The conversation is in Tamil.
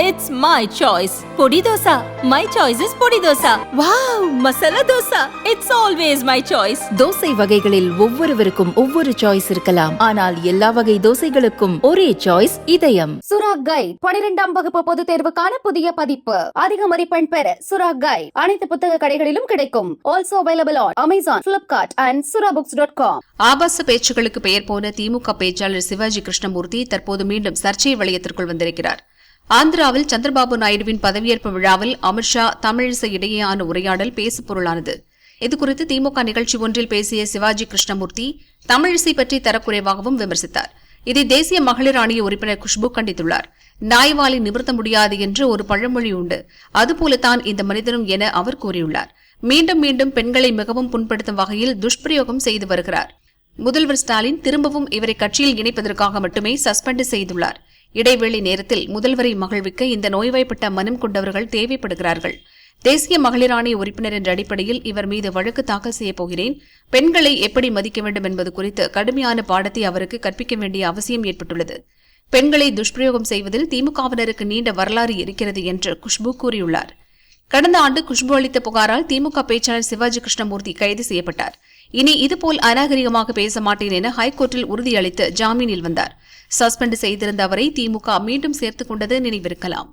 It's my choice podi dosa my choice is podi dosa wow masala dosa it's always my choice dosa வகைகளில் ஒவ்வொருவருக்கும் ஒவ்வொரு சாய்ஸ் இருக்கலாம். ஆனால் எல்லா வகை தோசைகளுக்கும் ஒரே சாய்ஸ் இதயம். சுராக் கை பனிரெண்டாம் வகுப்பு பொது தேர்வுக்கான புதிய பதிப்பு. அதிக மதிப்பெண் பெற சுரா கை அனைத்து புத்தக கடைகளிலும் கிடைக்கும். Also available on Amazon Flipkart and Sura books dot com ஆபாச பேச்சுகளுக்கு பெயர் போன திமுக பேச்சாளர் சிவாஜி கிருஷ்ணமூர்த்தி தற்போது மீண்டும் சர்ச்சை வளையத்திற்குள் வந்திருக்கிறார். ஆந்திராவில் சந்திரபாபு நாயுடுவின் பதவியேற்பு விழாவில் அமித்ஷா தமிழிசை இடையேயான உரையாடல் பேசுபொருளானது. இதுகுறித்து திமுக நிகழ்ச்சி ஒன்றில் பேசிய சிவாஜி கிருஷ்ணமூர்த்தி தமிழிசை பற்றி தரக்குறைவாகவும் விமர்சித்தார். இதை தேசிய மகளிர் ஆணைய உறுப்பினர் குஷ்பு கண்டித்துள்ளார். நாய்வாலை நிமிர்த்த முடியாது என்று ஒரு பழமொழி உண்டு. அதுபோலத்தான் இந்த மனிதனும் என அவர் கூறியுள்ளார். மீண்டும் மீண்டும் பெண்களை மிகவும் புண்படுத்தும் வகையில் துஷ்பிரயோகம் செய்து வருகிறார். முதல்வர் ஸ்டாலின் திரும்பவும் இவரை கட்சியில் இணைப்பதற்காக மட்டுமே சஸ்பெண்ட் செய்துள்ளார். இடைவேளை நேரத்தில் முதல்வரை மகிழ்விக்க இந்த நோய்வாய்ப்பட்ட மனம் கொண்டவர்கள் தேவைப்படுகிறார்கள். தேசிய மகளிர் ஆணைய உறுப்பினர் என்ற அடிப்படையில் இவர் மீது வழக்கு தாக்கல் செய்யப் போகிறேன். பெண்களை எப்படி மதிக்க வேண்டும் என்பது குறித்து கடுமையான பாடத்தை அவருக்கு கற்பிக்க வேண்டிய அவசியம் ஏற்பட்டுள்ளது. பெண்களை துஷ்பிரயோகம் செய்வதில் திமுகவினருக்கு நீண்ட வரலாறு இருக்கிறது என்று குஷ்பு கூறியுள்ளார். கடந்த ஆண்டு குஷ்பு அளித்த புகாரால் திமுக பேச்சாளர் சிவாஜி கிருஷ்ணமூர்த்தி கைது செய்யப்பட்டார். இனி இதுபோல் அநாகரிகமாக பேச மாட்டேன் என ஹைகோர்ட்டில் உறுதியளித்து ஜாமீனில் வந்தார். சஸ்பெண்ட் செய்திருந்த அவரை திமுக மீண்டும் சேர்த்துக் கொண்டது நினைவிருக்கலாம்.